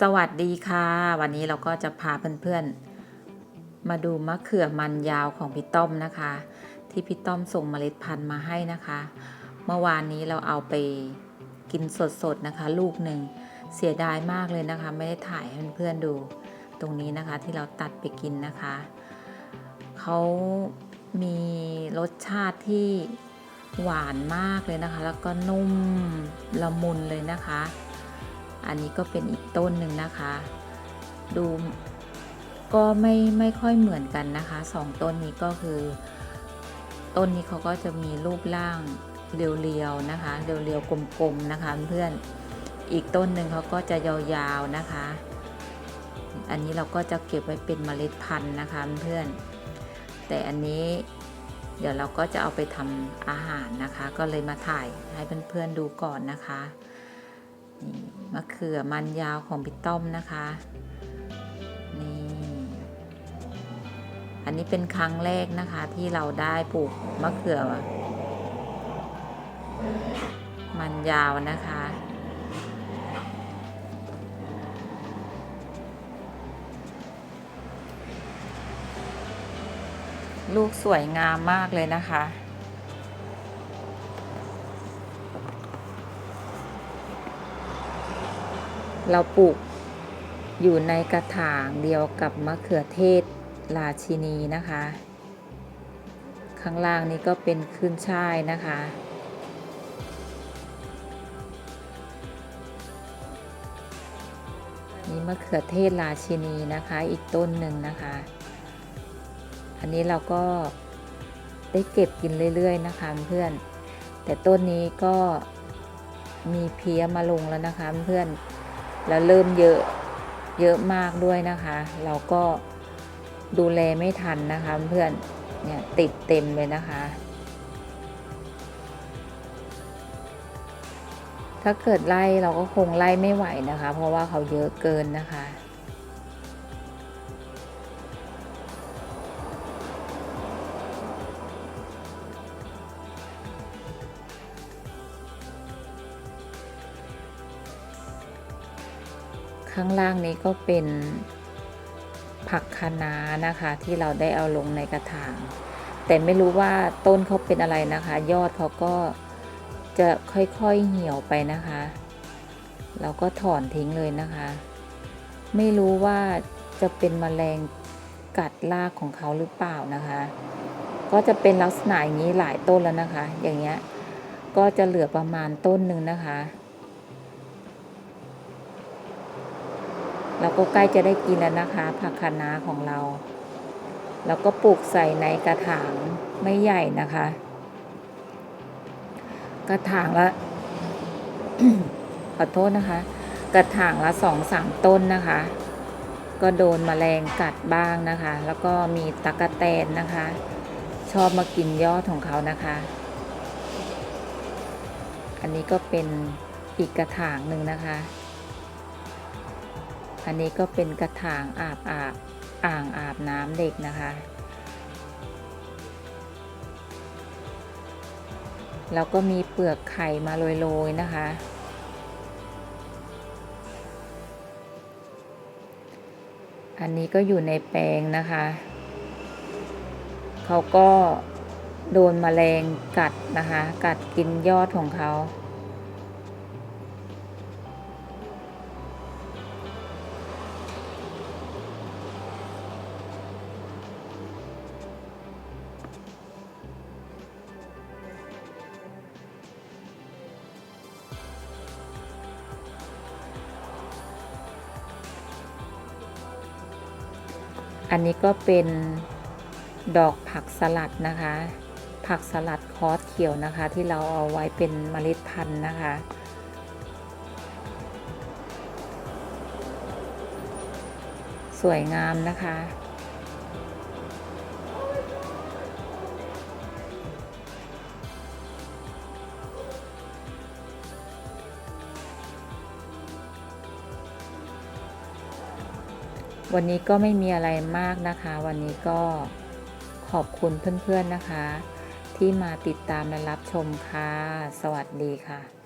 สวัสดีค่ะ วันนี้เราก็จะพาเพื่อนๆ มาดูมะเขือมันยาวของพี่ต้อมนะคะ ที่พี่ต้อมส่งเมล็ดพันธุ์มาให้นะคะ เมื่อวานนี้เราเอาไปกินสดๆนะคะ ลูกหนึ่งเสียดายมากเลยนะคะ ไม่ได้ถ่ายให้เพื่อนๆดู ตรงนี้นะคะที่เราตัดไปกินนะคะเขามีรสชาติที่หวานมากเลยนะคะ แล้วก็นุ่มละมุนเลยนะคะ อันนี้ก็เป็นอีก ต้นหนึ่งนะคะ ดูก็ไม่ไม่ค่อยเหมือนกันนะคะสองต้นนี้ก็คือ ต้นนี้เขาก็จะมีรูปร่างเรียวๆนะคะเรียวๆกลมๆนะคะเพื่อนอีกต้นหนึ่งเขาก็จะยาวๆนะคะ อันนี้เราก็จะเก็บไว้เป็นเมล็ดพันธุ์นะคะเพื่อนแต่อันนี้เดี๋ยวเราก็จะเอาไปทำอาหารนะคะ ก็เลยมาถ่ายให้เพื่อนๆดูก่อนนะคะ นี่มะเขือมันยาวของพี่ต้อมนะคะนี่อันนี้เป็นครั้งแรกนะคะที่เราได้ปลูกมะเขือ มันยาวนะคะลูกสวยงามมากเลยนะคะ เราปลูกอยู่ในกระถางเดียวกับมะเขือเทศราชินีนะคะ ข้างล่างนี้ก็เป็นขึ้นช่ายนะคะ นี่มะเขือเทศราชินีนะคะ อีกต้นหนึ่งนะคะ อันนี้เราก็ได้เก็บกินเรื่อยๆนะคะเพื่อน แต่ต้นนี้ก็มีเพี้ยมาลงแล้วนะคะเพื่อน แล้วเริ่มเยอะเยอะมากด้วยนะคะ เราก็ดูแลไม่ทันนะคะเพื่อนเนี่ยติดเต็มเลยนะคะ ถ้าเกิดไล่เราก็คงไล่ไม่ไหวนะคะ เพราะว่าเขาเยอะเกินนะคะ ข้างล่างนี้ก็เป็นผักคะน้านะคะที่เราได้เอาลงในกระถาง แต่ไม่รู้ว่าต้นเขาเป็นอะไรนะคะ ยอดเขาก็จะค่อยๆเหี่ยวไปนะคะ เราก็ถอนทิ้งเลยนะคะ ไม่รู้ว่าจะเป็นแมลงกัดรากของเขาหรือเปล่านะคะ ก็จะเป็นลักษณะอย่างนี้หลายต้นแล้วนะคะ อย่างเงี้ยก็จะเหลือประมาณต้นหนึ่งนะคะ เราก็ใกล้จะได้กินแล้วนะคะ ผักคะน้าของเราแล้วก็ปลูกใส่ในกระถางไม่ใหญ่นะคะ กระถางละขอโทษนะคะ กระถางละสองสามต้นนะคะ ก็โดนแมลงกัดบ้างนะคะ แล้วก็มีตะกะแตนนะคะ ชอบมากินยอดของเขานะคะ อันนี้ก็เป็นอีกกระถางหนึ่งนะคะ อันนี้ก็เป็นกระถางอาบอาบอ่างอาบน้ำเด็กนะคะ แล้วก็มีเปลือกไข่มาโรยๆนะคะ อันนี้ก็อยู่ในแปลงนะคะเขาก็โดนแมลงกัดนะคะ กัดกินยอดของเขา อันนี้ก็เป็นดอกผักสลัดนะคะ ผักสลัดคอสเขียวนะคะ ที่เราเอาไว้เป็นเมล็ดพันธุ์นะคะ สวยงามนะคะ วันนี้ก็ไม่มีอะไรมากนะคะ วันนี้ก็ขอบคุณเพื่อนๆนะคะ ที่มาติดตามและรับชมค่ะ สวัสดีค่ะ